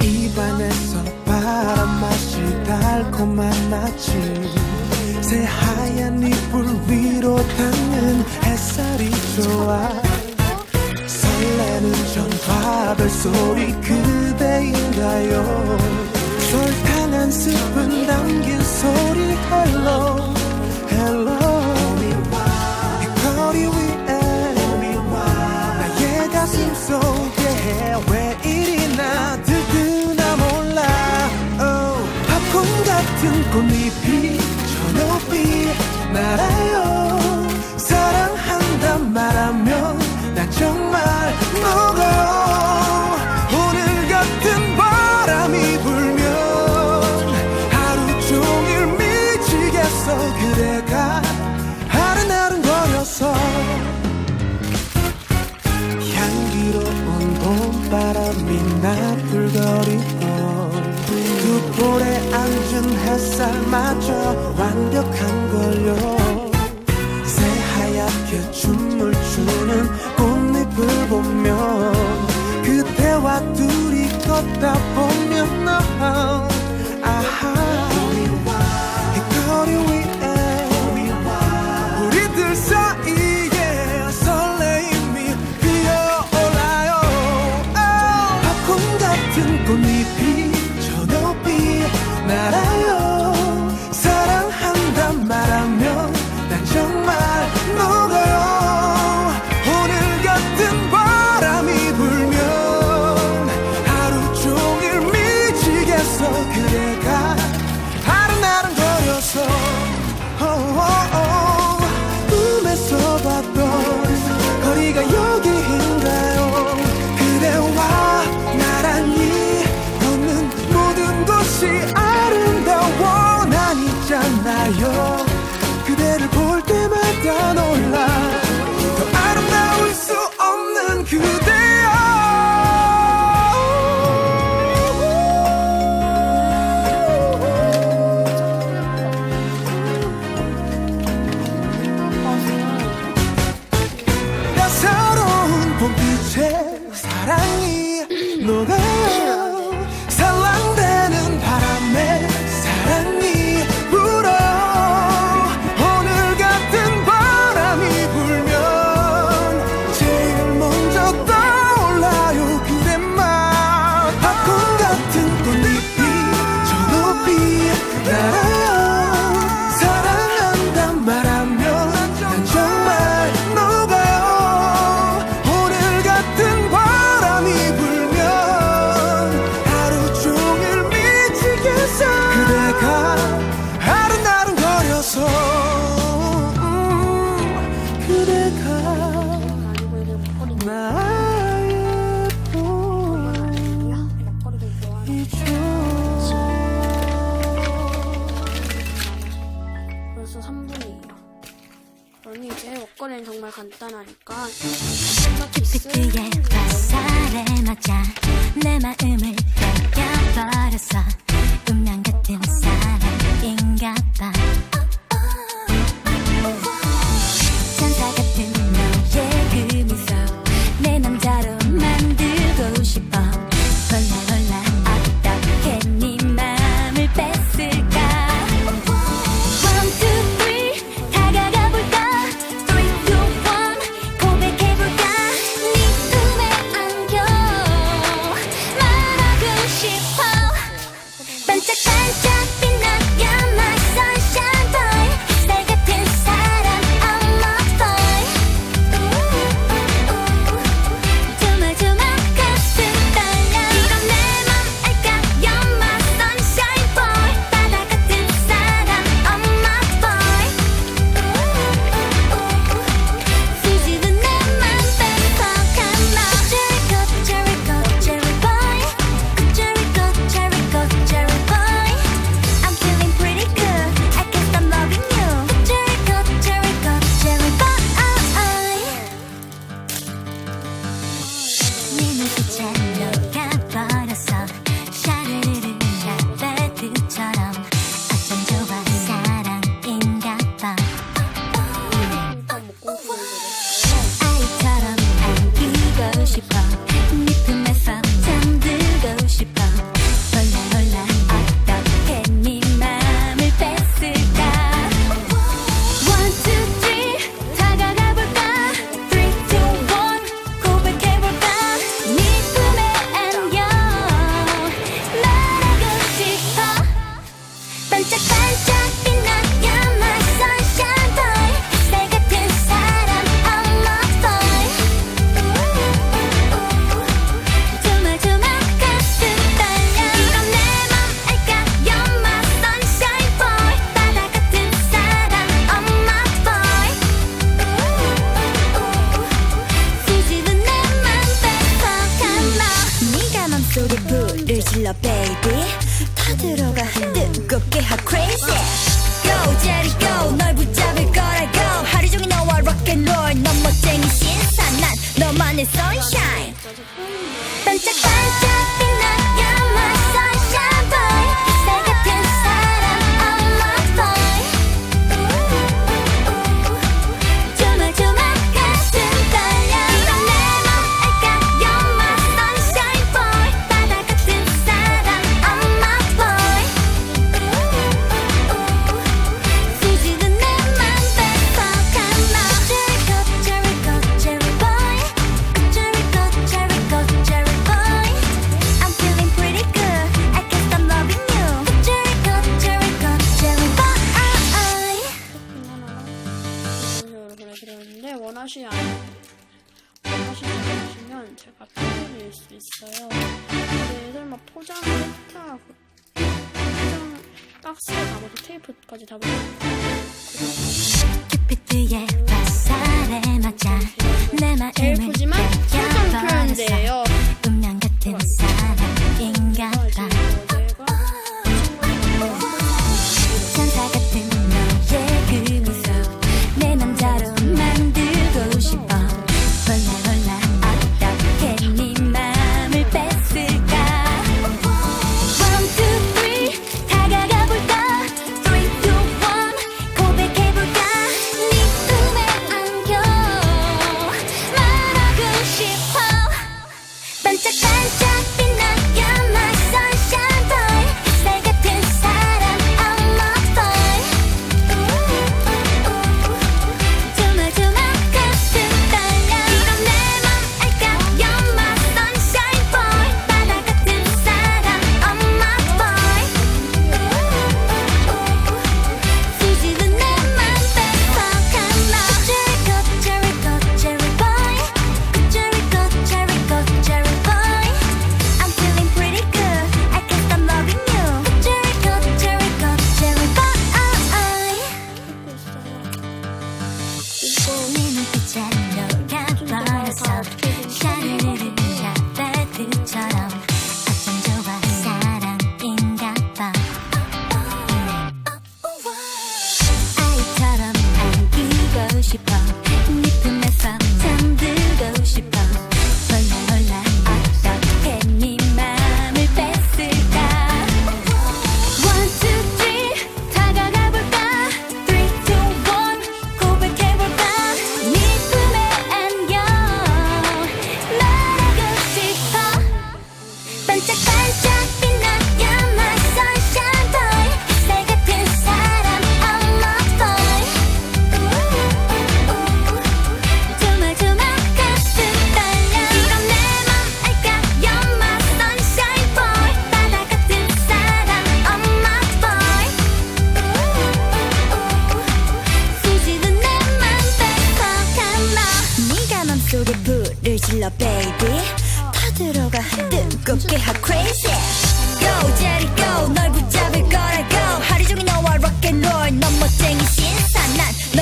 입안에서 바람맛이 달콤한 아침 새하얀 이불 위로 닿는 햇살이 좋아 설레는 전화벨 소리 그대인가요? 한 스푼 담긴 소리 Hello Hello 이 거리 위에 나의 가슴 속에 왜 이리 나 들뜨나 몰라. Oh, 팝콘 같은 꽃잎 삶아줘. 완벽한 걸요. 새하얗게 춤을 추는 꽃잎을 보면 그대와 둘이 걷다 보면 아하. 对呀 เป็นจักรจัน 원하시 안 원하시지 않으시면 제가 표현드릴 수 있어요. 근데 설마 포장을 했다 포장 박스에 담아서 테이프까지 담아서 큐피드의 화살에 내 마음을 푸지만 설정 뺏겨버렸어 표현인데요.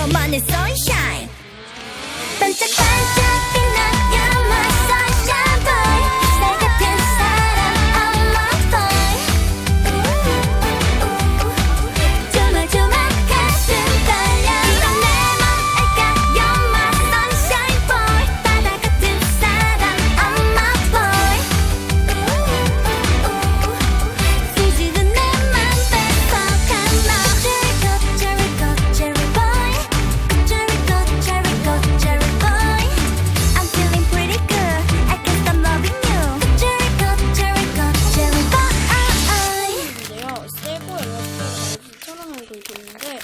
your 너만의 sunshine. 반짝반짝 보이고 있는데